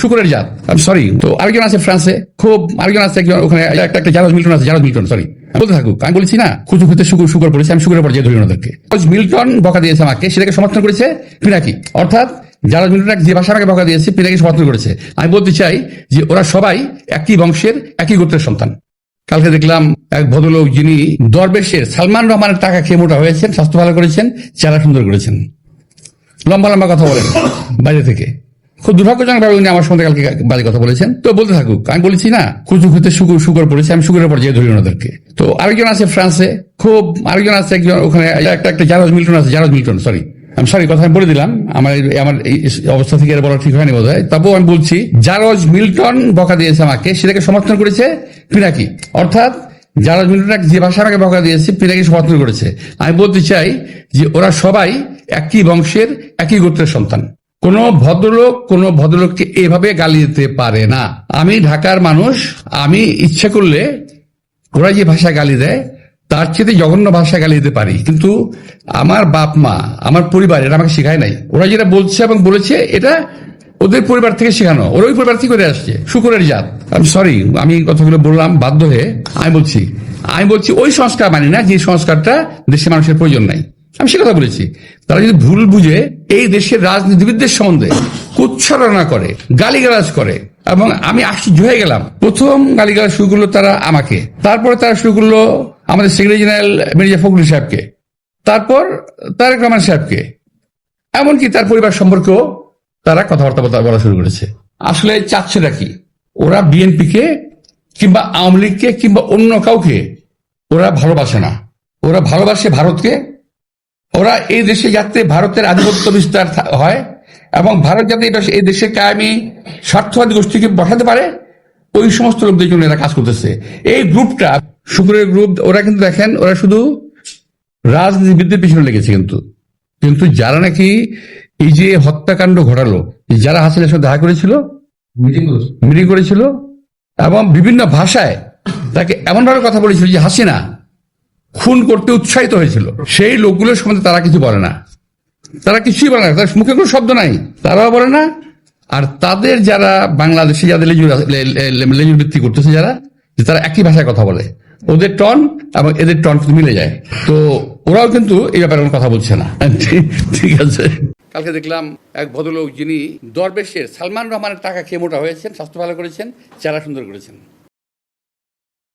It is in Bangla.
শুকুরের জাত। আমি সরি তো আরেকজন আছে ফ্রান্সে খুব আরেকজন আছে একজন ওখানে একটা একটা জারজ মিল্টন আছে জারজ মিল্টন সরি বলতে থাকুক আমি বলছি না খুঁজু খুঁজতে শুকুর শুকুর পড়েছে আমি শুকুরের পর্যায়ে ধরি ওদেরকে জারজ মিল্টন বকা দিয়েছে আমাকে সেটাকে সমর্থন করেছে পিনাকি। অর্থাৎ জারজ মিল্টন যে ভাষা আমাকে বকা দিয়েছে পিনাকি সমর্থন করেছে। আমি বলতে চাই যে ওরা সবাই একই বংশের একই গোত্রের সন্তান। কালকে দেখলাম এক ভদ্রলোক যিনি দরবেশের সালমান রহমানের টাকা খেয়ে মোটা হয়েছেন স্বাস্থ্য ভালো করেছেন চেহারা সুন্দর করেছেন। লম্বা লম্বা কথা বলেন বাইরে থেকে। খুব দুর্ভাগ্যজনক ভাবে উনি আমার সঙ্গে কালকে বাজে কথা বলেছেন। তো বলতে থাকুক, আমি বলেছি, না খুঁজু খুঁজতে শুকুর শুকুর পড়েছে, আমি শুকুরের পর্যায়ে ধরি ওনাদেরকে তো আরেকজন আছে ফ্রান্সে, খুব আরেকজন আছে একজন ওখানে, একটা একটা জারজ মিল্টন আছে জারজ মিল্টন সরি আমি সরি কথা আমি বলে দিলাম, আমার আমার অবস্থা থেকে বলা ঠিক হয়নি বোধ হয় তবুও আমি বলছি জারজ মিল্টন বকা দিয়েছে আমাকে, সেটাকে সমর্থন করেছে পিনাকি। অর্থাৎ জারজ মিল্টন যে ভাষা আমাকে বকা দিয়েছে, পিনাকি সমর্থন করেছে। আমি বলতে চাই যে ওরা সবাই একই বংশের, একই গোত্রের সন্তান। কোন ভদ্রলোক কোন ভদ্রলোককে এভাবে গালি দিতে পারে না। আমি ঢাকার মানুষ, আমি ইচ্ছে করলে ওরা যে ভাষা গালি দেয়, তার চেয়ে জঘন্য ভাষা গালি দিতে পারি। কিন্তু আমার বাপ মা, আমার পরিবার এটা আমাকে শেখায় নাই। ওরা যেটা বলছে এবং বলেছে, এটা ওদের পরিবার থেকে শেখানো। ওরা ওই পরিবার থেকে করে আসছে। শুকুরের জাত। আমি সরি আমি কথাগুলো বললাম, বাধ্য হয়ে আমি বলছি। আমি বলছি, ওই সংস্কার মানি না যে সংস্কারটা দেশের মানুষের প্রয়োজন নাই। আমি সে কথা বলেছি। তারা যদি ভুল বুঝে এই দেশের রাজনীতিবিদদের সম্বন্ধে কুচ্ছারণা করে, গালিগালাজ করে। এবং আমি আশ্চর্য হয়ে গেলাম। প্রথম গালিগালাজ শুরু করল তারা আমাকে। তারপরে তারা শুরু করল আমাদের সেক্রেটারি জেনারেল মির্জা ফখরুল সাহেবকে। তারপর তারেক রহমান সাহেবকে। এমনকি তার পরিবার সম্পর্কেও তারা কথাবার্তা বলা শুরু করেছে। আসলে চাচ্ছেটা কি? ওরা বিএনপিকে কিংবা আওয়ামী লীগকে কিংবা অন্য কাউকে ওরা ভালোবাসে না। ওরা ভালোবাসে ভারতকে ওরা এই দেশে যাতে ভারতের আধিপত্য বিস্তার হয় এবং ভারত যাতে এটা এই দেশে কায়েমি স্বার্থবাদী গোষ্ঠীকে বসাতে পারে ওই সমস্ত লোকদের জন্য এরা কাজ করতেছে। এই গ্রুপটা শুক্রের গ্রুপ ওরা কিন্তু দেখেন ওরা শুধু রাজনীতিবিদদের পিছনে লেগেছে কিন্তু। কিন্তু যারা নাকি এই যে হত্যাকাণ্ড ঘটালো যারা হাসিনের সাথে দেখা করেছিল। মিটিং করেছিল এবং বিভিন্ন ভাষায় তাকে এমনভাবে কথা বলেছিল যে হাসিনা খুন করতে উৎসাহিত হয়েছিল। সেই লোকগুলোর সম্বন্ধে তারা কিছু বলে না। তারা কিছুই বলে না। তার মুখে কোনো শব্দ নাই। তারাও বলে না। আর তাদের যারা বাংলাদেশে যাদের লেজুর লেজুর বৃত্তি করতেছে যারা, যে তারা একই ভাষায় কথা বলে। ওদের টন এবং এদের টন কিন্তু মিলে যায়। তো ওরাও কিন্তু এই ব্যাপারে কোনো কথা বলছে না। ঠিক- আছে। কালকে দেখলাম এক ভদ্রলোক যিনি দরবেশের সালমান রহমানের টাকা খেয়ে মোটা হয়েছেন, স্বাস্থ্য ভালো করেছেন, চেহারা সুন্দর করেছেন।